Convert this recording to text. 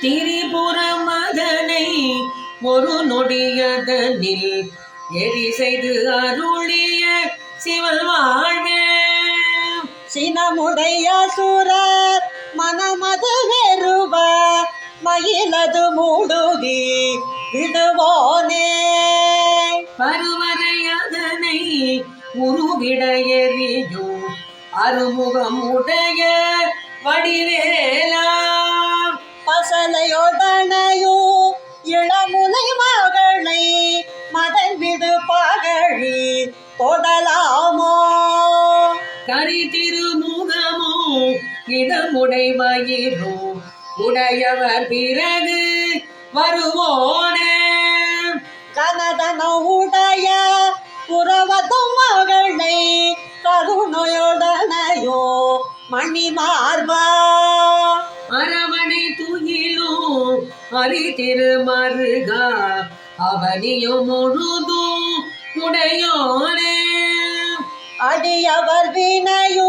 திரிபுரம் அதனை ஒரு நொடியதனில் எரி செய்து அருளிய சிவன் வாழ்வே சினமுடைய சுரர் மனமது வெறுவ மயிலது மூடுதி விடுவோனே. பருவரை அதனை உருவிட எரியும் அருமுகம் உடைய வடிவேலா தொடலாமோ கரி திருமுகமோ இடமுடை வயிறோ உடையவர் பிறகு வருவோனே. கனதன உடைய புறவதும் மகளை கருணையொடனையோ மணி மார்பா? அரவணை துயிலும் அரி திருமருகா அவனியும் முழுதும் உடையோனே. அடியவர் வினையோ அமரர்கள்